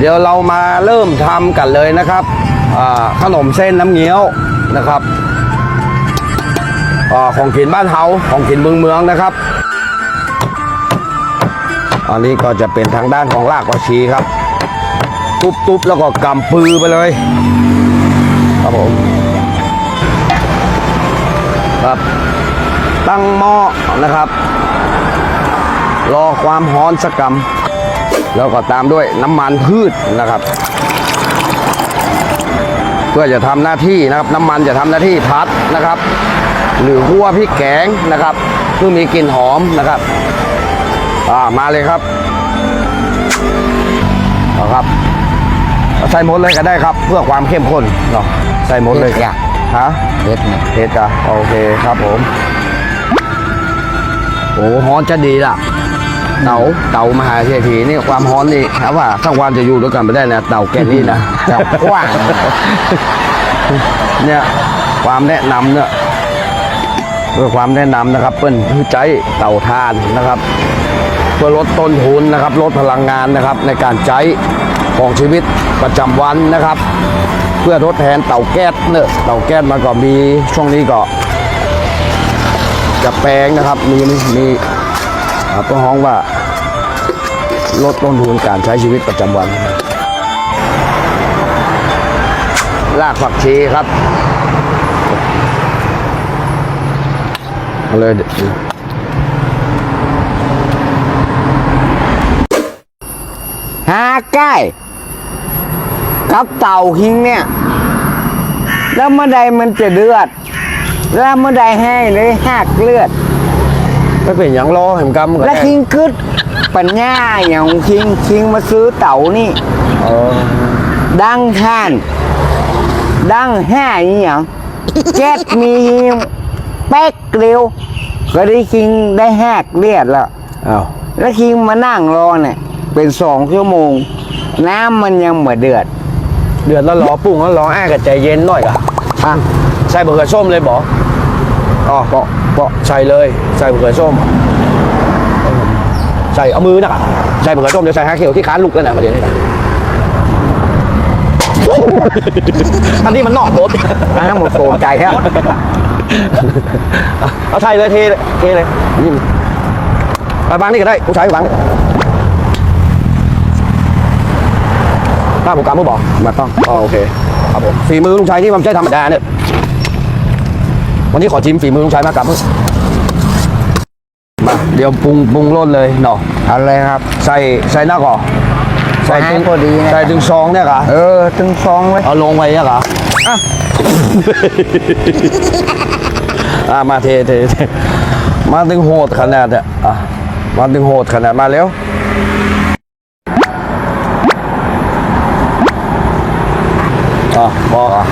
เดี๋ยวเรามาเริ่มทำกันเลยนะครับขนมเส้นน้ำเงี้ยวนะครับอของกินบ้านเฮาของกินเมืองเมืองนะครับ อันนี้ก็จะเป็นทางด้านของรากผักชีครับตุบๆแล้วก็กำปือไปเลยครับผมครับตั้งหม้อนะครับ รอความร้อนสักกำ แล้วก็ตามด้วยน้ำมันพืชนะครับ เพื่อจะทำหน้าที่นะครับ น้ำมันจะทำหน้าที่พัดนะครับ หรือหัวพริกแกงนะครับเพื่อมีกลิ่นหอมนะครับอ่ามาเลยครับเอาครับเอาใส่หมดเลยก็ได้ครับ เพื่อความเข้มข้นเนาะใส่หมดเลยเผ็ดอะฮะเผ็ดเนี่ยเผ็ดอะโอเคครับผมโอ้ฮ้อนจะดีล่ะ เต่าเต่ามหาเศรษฐีนี่ความฮ้อนนี่ถามว่าทั้งวันจะอยู่ด้วยกันไม่ได้นะเต่าแก่นี่นะจับกว้างเนี่ยความแนะนำเนี่ยเพื่อความแนะนำนะครับเปิ้นคือใจเต่าทานนะครับ เพื่อลดต้นทุนนะครับ ลดพลังงานนะครับในการใช้ของชีวิตประจำวันนะครับ เพื่อทดแทนเต่าแก๊สเนอะเต่าแก๊สมันก็มีช่วงนี้ก็จะแปลงนะครับมีมี มีอ่าต้องว่าลดต้นทุนการใช้ชีวิตประจำวันรากผักชีครับเอาเลยหาใกล้กับเต่าหิงเนี่ย แล้วเมื่อใดมันจะเลือด แล้วเมื่อใดให้เลยหักเลือด ไม่เป็นอย่างรอเห็นกำก็แล้วได้คิงกึดปัญญาอย่างคิงคิงมาซื้อเต่านี่เออดังท่าน ดังห้าอีหยังแก๊สมีแป๊กเร็ว ก็ได้คิงได้หักเลือดแล้วอ้าวแล้วคิงมานั่งรอเนี่ย เป็นสองชั่วโมง น้ำมันยังเหมือนเดือด เดือดแล้วรอปรุงแล้วรอแอ้กับใจเย็นหน่อยกะอะใส่บะเขือส้มเลยบออ๋อเปาะเปาะใส่เลยใส่บะเขือส้ม ใส่เอามือนะกะใส่บะเขือส้มเดี๋ยวใส่ฮาเขียวที่ค้านลุกแล้วนะประเดี๋ยวนี้นะอันนี้มันนอกรถอันนั้นหมดโสมใจแล้วเอาใส่เลยเทเลยเทเลยนี่ไปบางนี่ก็ได้ผู้ชายบางถ้าผมกำมือบอกมาต้องอ๋อโอเคครับผมฝีมือลุงชัยที่มันไม่ใช่ธรรมดาเนี่ย วันนี้ขอชิมฝีมือลุงชัยมากครับมาเดี๋ยวปรุงปรุงรสเลยเนาะเอาเลยครับ ใส่ใส่หน้าก่อนใส่ถึงให้พอดีนะใส่ถึงซองเนี่ยเหรอเออถึงซองเลยเอาลงไว้เนี่ยเหรออะอะมาเทเทเทมาถึงโหดขนาดเนี่ยอะมาถึงโหดขนาดมาเร็วอะบอกอะ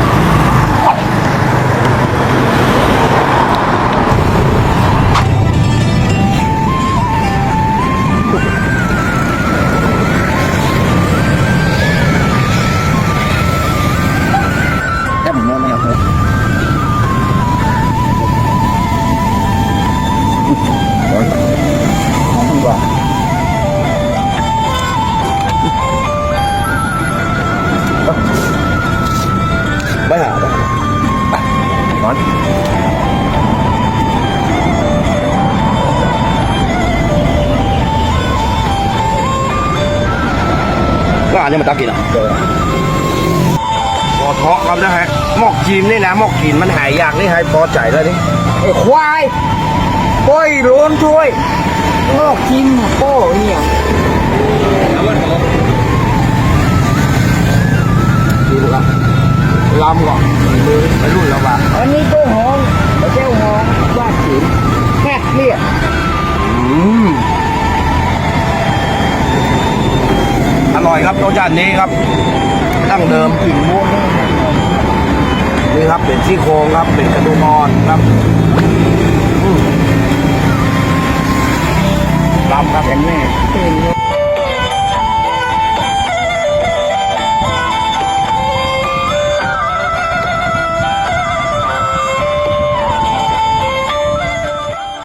ก็อันนี้มันตักกินอะพอเทาะครับนะฮะหมอกจีนนี่นะหมอกกินมันหายยากนี่ให้พอใจแล้วนี่ไอ้ควายโป้ยล้วนช่วยโลกกินโป้เนี่ยดีถูกอะลำก่อนมือไม่รุ่นแล้วว่ะอันนี้โป้หองเจ้าหองวาดฉินแค่เรียกอืม ครับรสชาตินี้ครับตั้งเดิมกลิ่นม่วงนี่ครับเป็นซี่โครงครับเป็นกระดูกอ่อนครับลำครับอย่างนี้